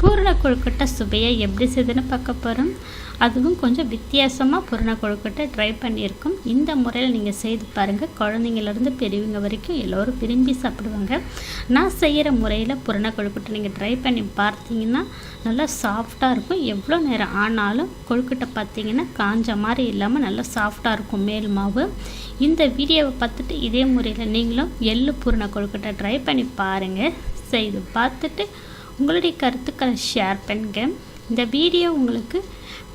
பூரண கொழுக்கட்டை சுவையை எப்படி செய்துன்னு பார்க்க போகிறோம் அதுவும் கொஞ்சம் வித்தியாசமாக பூரண கொழுக்கட்டை ட்ரை பண்ணியிருக்கோம். இந்த முறையில் நீங்கள் செய்து பாருங்கள் குழந்தைங்கள்லேருந்து பெரியவங்க வரைக்கும் எல்லோரும் விரும்பி சாப்பிடுவாங்க. நான் செய்கிற முறையில் பூரண கொழுக்கட்டை நீங்கள் ட்ரை பண்ணி பார்த்தீங்கன்னா நல்லா சாஃப்டாக இருக்கும். எவ்வளோ நேரம் ஆனாலும் கொழுக்கட்டை பார்த்தீங்கன்னா காஞ்ச மாதிரி இல்லாமல் நல்லா சாஃப்டாக இருக்கும். மேல் மாவு. இந்த வீடியோவை பார்த்துட்டு இதே முறையில் நீங்களும் எள்ளு பூரண கொழுக்கட்டை ட்ரை பண்ணி பாருங்கள் செய்து பார்த்துட்டு உங்களுடைய கருத்துக்களை ஷேர் பண்ணுங்க. இந்த வீடியோ உங்களுக்கு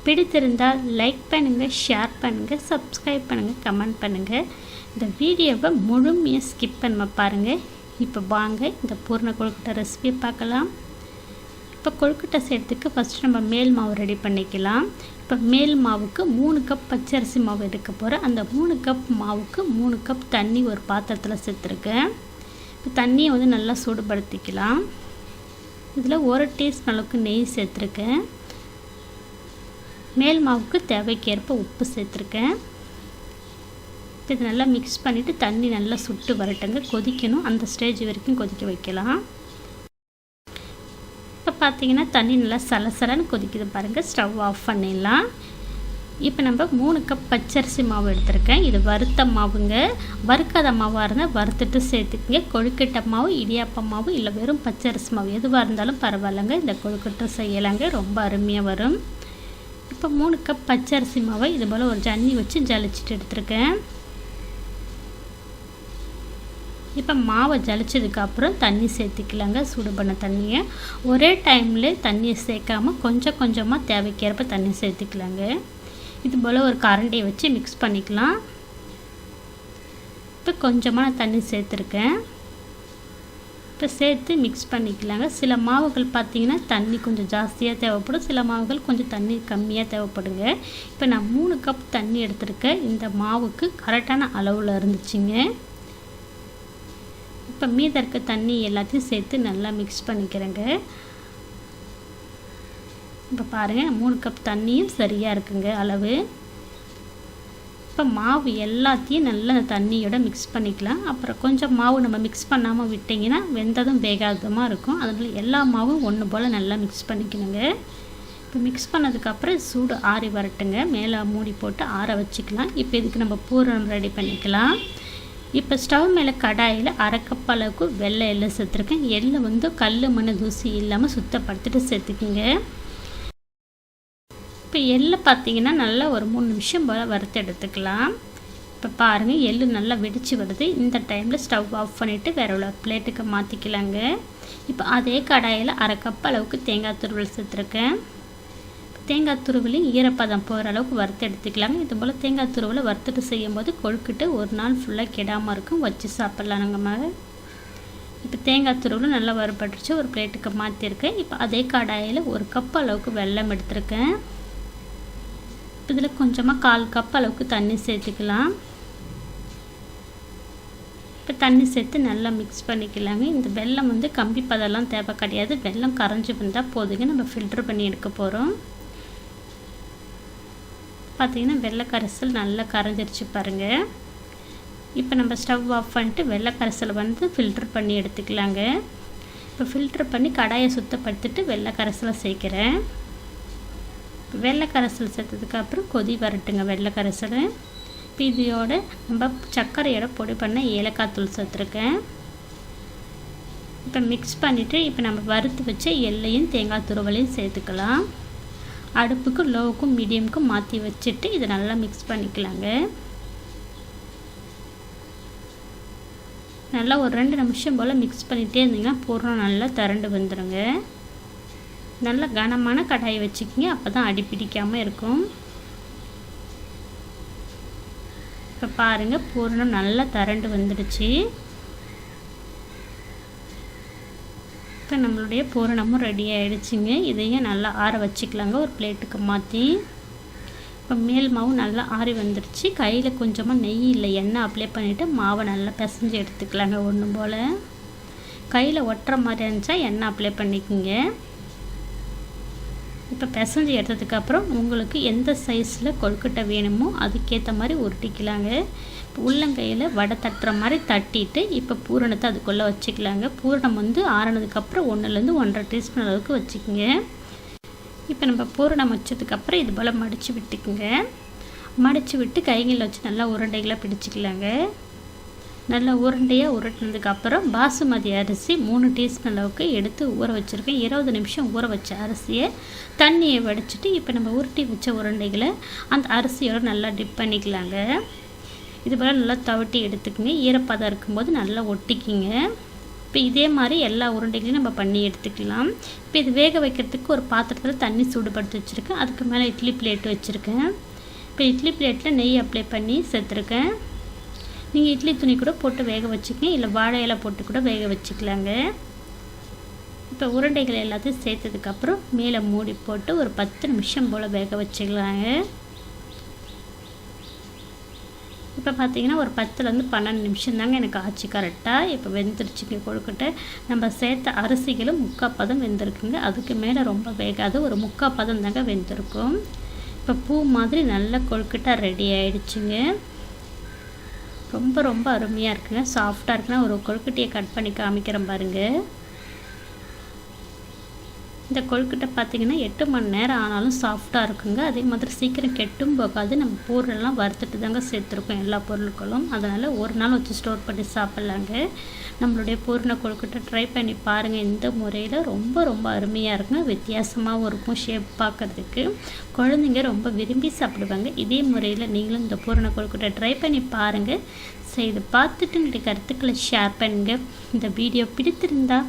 பிடித்திருந்தால் லைக் பண்ணுங்கள் ஷேர் பண்ணுங்கள் சப்ஸ்கிரைப் பண்ணுங்கள் கமெண்ட் பண்ணுங்கள் இந்த வீடியோவை முழுமையாக ஸ்கிப் பண்ண பாருங்கள் இப்போ வாங்க இந்த பூர்ண கொழுக்கட்டை ரெசிபியை பார்க்கலாம். இப்போ கொழுக்கட்டை செய்கிறதுக்கு ஃபஸ்ட்டு நம்ம மேல் மாவு ரெடி பண்ணிக்கலாம். இப்போ மேல் மாவுக்கு மூணு கப் பச்சரிசி மாவு எடுக்க போகிறேன் அந்த மூணு கப் மாவுக்கு மூணு கப் தண்ணி ஒரு பாத்திரத்தில் சேர்த்துருக்கேன். இப்போ தண்ணியை வந்து நல்லா சூடுபடுத்திக்கலாம். இதில் ஒரு டீஸ்பூன் அளவுக்கு நெய் சேர்த்துருக்கேன். மேல் மாவுக்கு தேவைக்கேற்ப உப்பு சேர்த்துருக்கேன். இது நல்லா மிக்ஸ் பண்ணிவிட்டு தண்ணி நல்லா சுட்டு வரட்டுங்க. கொதிக்கணும். அந்த ஸ்டேஜ் வரைக்கும் கொதிக்க வைக்கலாம். இப்போ பார்த்தீங்கன்னா தண்ணி நல்லா சலசலன்னு கொதிக்குது பாருங்கள் ஸ்டவ் ஆஃப் பண்ணிடலாம். இப்போ நம்ம மூணு கப் பச்சரிசி மாவு எடுத்திருக்கேன். இது வறுத்த மாவுங்க. வறுக்காத மாவாக இருந்தால் வறுத்துட்டு சேர்த்துக்குங்க. கொழுக்கட்டை மாவு இடியாப்ப மாவு இல்லை வெறும் பச்சரிசி மாவு. எதுவாக இருந்தாலும் பரவாயில்லைங்க. இந்த கொழுக்கட்டை செய்யலாங்க. ரொம்ப அருமையாக வரும். இப்போ மூணு கப் பச்சரிசி மாவை இது போல் ஒரு ஜன்னி வச்சு ஜலிச்சிட்டு எடுத்திருக்கேன். இப்போ மாவை ஜலிச்சதுக்கப்புறம் தண்ணி சேர்த்துக்கலாங்க. சூடு பண்ண தண்ணியை. ஒரே டைமில் தண்ணியை சேர்க்காமல் கொஞ்சம் கொஞ்சமாக தேவைக்கேற்ப தண்ணி சேர்த்துக்கலாங்க. இது போல் ஒரு கரண்டியை வச்சு மிக்ஸ் பண்ணிக்கலாம். இப்போ கொஞ்சமாக நான் தண்ணி சேர்த்துருக்கேன். இப்போ சேர்த்து மிக்ஸ் பண்ணிக்கலாங்க. சில மாவுகள் பார்த்திங்கன்னா தண்ணி கொஞ்சம் ஜாஸ்தியாக தேவைப்படும். சில மாவுகள் கொஞ்சம் தண்ணி கம்மியாக தேவைப்படுங்க. இப்போ நான் மூணு கப் தண்ணி எடுத்திருக்கேன். இந்த மாவுக்கு கரெக்டான அளவில் இருந்துச்சுங்க. இப்போ மீத இருக்க தண்ணி எல்லாத்தையும் சேர்த்து நல்லா மிக்ஸ் பண்ணிக்கிறேங்க. இப்போ பாருங்கள் மூணு கப் தண்ணியும் சரியாக இருக்குங்க அளவு. இப்போ மாவு எல்லாத்தையும் நல்லா அந்த தண்ணியோட மிக்ஸ் பண்ணிக்கலாம். அப்புறம் கொஞ்சம் மாவு நம்ம மிக்ஸ் பண்ணாமல் விட்டிங்கன்னா வெந்ததும் வேகாதமாக இருக்கும். அதனால் எல்லா மாவும் ஒன்று போல் நல்லா மிக்ஸ் பண்ணிக்கணுங்க. இப்போ மிக்ஸ் பண்ணதுக்கப்புறம் சூடு ஆறி வரட்டுங்க. மேலே மூடி போட்டு ஆற வச்சுக்கலாம். இப்போ இதுக்கு நம்ம பூரணம் ரெடி பண்ணிக்கலாம். இப்போ ஸ்டவ் மேலே கடாயில் அரை கப் அளவுக்கு வெள்ளை எள்ளு சேர்த்துருக்கேன். எள்ளு வந்து கல் மண் தூசி இல்லாமல் சுத்தப்படுத்திட்டு சேர்த்துக்குங்க. இப்போ எள்ளு பார்த்தீங்கன்னா நல்லா ஒரு மூணு நிமிஷம் போல் வறுத்து எடுத்துக்கலாம். இப்போ பாருங்கள் எள்ளு நல்லா வெடித்து வருது. இந்த டைமில் ஸ்டவ் ஆஃப் பண்ணிவிட்டு வேற உள்ள பிளேட்டுக்கு மாற்றிக்கலாங்க இப்போ அதே கடாயில் அரை கப் அளவுக்கு தேங்காய் துருவல் சேர்த்துருக்கேன். தேங்காய் துருவலையும் ஈரப்பதம் போகிற அளவுக்கு வறுத்து எடுத்துக்கலாங்க. இது போல் தேங்காய் துருவலை வறுத்துட்டு செய்யும்போது கொழுக்கிட்டு ஒரு நாள் ஃபுல்லாக கெடாமல் இருக்கும். வச்சு சாப்பிட்லானுங்க மாதிரி இப்போ தேங்காய் துருவலும் நல்லா வறுபட்டுருச்சு. ஒரு பிளேட்டுக்கு மாற்றிருக்கேன் இப்போ அதே கடாயில் ஒரு கப் அளவுக்கு வெல்லம் எடுத்திருக்கேன். இதில் கொஞ்சமாக கால் கப் அளவுக்கு தண்ணி சேர்த்துக்கலாம். இப்போ தண்ணி சேர்த்து நல்லா மிக்ஸ் பண்ணிக்கலாங்க இந்த வெள்ளம் வந்து கம்பி பதெல்லாம் தேவை கிடையாது. வெள்ளம் கரைஞ்சி வந்தால் போதுங்க. நம்ம ஃபில்ட்ரு பண்ணி எடுக்க போகிறோம் பார்த்திங்கன்னா வெள்ளை கரைசல் நல்லா கரைஞ்சிருச்சு பாருங்கள் இப்போ நம்ம ஸ்டவ் ஆஃப் பண்ணிட்டு வெள்ளை கரைசல் வந்து ஃபில்ட்ரு பண்ணி எடுத்துக்கலாங்க. இப்போ ஃபில்ட்ரு பண்ணி கடாயை சுத்தப்படுத்திட்டு வெள்ளை கரைசலை சேர்க்குறேன். வெள்ளை கரைசல் சேர்த்ததுக்கப்புறம் கொதி வரட்டுங்க வெள்ளை கரைசல். இப்போ இதையோட நம்ம சர்க்கரையோட பொடி பண்ண ஏலக்காய் தூள் சேர்த்துருக்கேன். இப்போ மிக்ஸ் பண்ணிவிட்டு இப்போ நம்ம வறுத்து வச்ச எல்லையும் தேங்காய் துருவலையும் சேர்த்துக்கலாம். அடுப்புக்கு லோவுக்கும் மீடியமுக்கும் மாற்றி வச்சுட்டு இதை நல்லா மிக்ஸ் பண்ணிக்கலாங்க. நல்லா ஒரு ரெண்டு நிமிஷம் போல் மிக்ஸ் பண்ணிகிட்டே இருந்தீங்கன்னா பூர்ணம் நல்லா திரண்டு வந்துடுங்க நல்ல கனமான கடாயை வச்சுக்கிங்க. அப்போ தான் அடி பிடிக்காமல் இருக்கும். இப்போ பாருங்கள் பூரணம் நல்லா தரண்டு வந்துடுச்சு. இப்போ நம்மளுடைய பூரணமும் ரெடி ஆகிடுச்சிங்க இதையும் நல்லா ஆற வச்சுக்கலாங்க. ஒரு பிளேட்டுக்கு மாற்றி இப்போ மேல் மாவு நல்லா ஆறி வந்துடுச்சு. கையில் கொஞ்சமாக நெய் இல்லை எண்ணெய் அப்ளை பண்ணிவிட்டு மாவை நல்லா பிசைஞ்சு எடுத்துக்கலாங்க. ஒன்று போல். கையில் ஒட்டுற மாதிரி இருந்துச்சா எண்ணெய் அப்ளை பண்ணிக்கோங்க. இப்போ பிசைஞ்சு எடுத்ததுக்கப்புறம் உங்களுக்கு எந்த சைஸில் கொழுக்கட்டை வேணுமோ அதுக்கேற்ற மாதிரி உருட்டிக்கலாங்க. உள்ளங்கையில் வடை தட்டுற மாதிரி தட்டிட்டு இப்போ பூரணத்தை அதுக்குள்ளே வச்சுக்கலாங்க. பூரணம் வந்து ஆறினதுக்கப்புறம் ஒன்றுலேருந்து ஒன்றரை டீஸ்பூன் அளவுக்கு வச்சுக்கோங்க. இப்போ நம்ம பூரணம் வச்சதுக்கப்புறம் இது போல் மடித்து விட்டுக்குங்க. மடித்து விட்டு கைகளில் வச்சு நல்லா உருண்டைகளாக பிடிச்சிக்கலாங்க. நல்லா உருண்டையாக உருட்டினதுக்கப்புறம் பாசுமதி அரிசி மூணு டீஸ்பூன் அளவுக்கு எடுத்து ஊற வச்சுருக்கேன். இருபது நிமிஷம் ஊற வச்ச அரிசியை தண்ணியை வடிச்சிட்டு இப்போ நம்ம உருட்டி வச்ச உருண்டைகளை அந்த அரிசியோட நல்லா டிப் பண்ணிக்கலாங்க. இது போல் நல்லா தவட்டி எடுத்துக்கங்க. ஈரப்பதம் இருக்கும்போது நல்லா ஒட்டிக்கிங்க. இப்போ இதே மாதிரி எல்லா உருண்டைகளையும் நம்ம பண்ணி எடுத்துக்கலாம். இப்போ இது வேக வைக்கிறதுக்கு ஒரு பாத்திரத்தில் தண்ணி சூடுபடுத்தி வச்சுருக்கேன். அதுக்கு மேலே இட்லி பிளேட் வச்சுருக்கேன். இப்போ இட்லி பிளேட்டில் நெய் அப்ளை பண்ணி சேர்த்துருக்கேன். நீங்கள் இட்லி துணி கூட போட்டு வேக வச்சுக்கங்க. இல்லை வாழை இலை போட்டு கூட வேக வச்சுக்கலாங்க. இப்போ உருண்டைகள் எல்லாத்தையும் சேர்த்ததுக்கப்புறம் மேலே மூடி போட்டு ஒரு பத்து நிமிஷம் போல் வேக வச்சுக்கலாங்க. இப்போ பார்த்தீங்கன்னா ஒரு பத்துலேருந்து பன்னெண்டு நிமிஷம் தாங்க எனக்கு ஆச்சு கரெக்டாக இப்போ வெந்துருச்சுங்க கொழுக்கட்டை. நம்ம சேர்த்த அரிசிகளும் முக்கால் பதம் வெந்திருக்குங்க. அதுக்கு மேலே ரொம்ப வேகாது. ஒரு முக்கால் பதம் தாங்க வெந்திருக்கும். இப்போ பூ மாதிரி நல்ல கொழுக்கட்டை ரெடி ஆயிடுச்சுங்க. ரொம்ப ரொம்ப அருமையாக இருக்குங்க. சாஃப்டாக இருக்குன்னா ஒரு கொழுக்கட்டையை கட் பண்ணி காமிக்கிறேன் பாருங்கள் இந்த கொழுக்கட்டை பார்த்திங்கன்னா எட்டு மணி நேரம் ஆனாலும் சாஃப்டாக இருக்குங்க. அதே மாதிரி சீக்கிரம் கெட்டும் போகாது. நம்ம பொருளெல்லாம் வறுத்துட்டு தாங்க சேர்த்துருக்கோம் எல்லா பொருட்களும். அதனால் ஒரு நாள் வச்சு ஸ்டோர் பண்ணி சாப்பிட்லாங்க. நம்மளுடைய பூர்ண கொழுக்கட்டை ட்ரை பண்ணி பாருங்கள் இந்த முறையில் ரொம்ப ரொம்ப அருமையாக இருக்குங்க. வித்தியாசமாகவும் இருக்கும் ஷேப் பார்க்குறதுக்கு. குழந்தைங்க ரொம்ப விரும்பி சாப்பிடுவாங்க. இதே முறையில் நீங்களும் இந்த பூரண கொழுக்கட்டை ட்ரை பண்ணி பாருங்கள் செய்து பார்த்துட்டு உங்களுடைய கருத்துக்களை ஷேர் பண்ணுங்கள் இந்த வீடியோ பிடித்திருந்தால்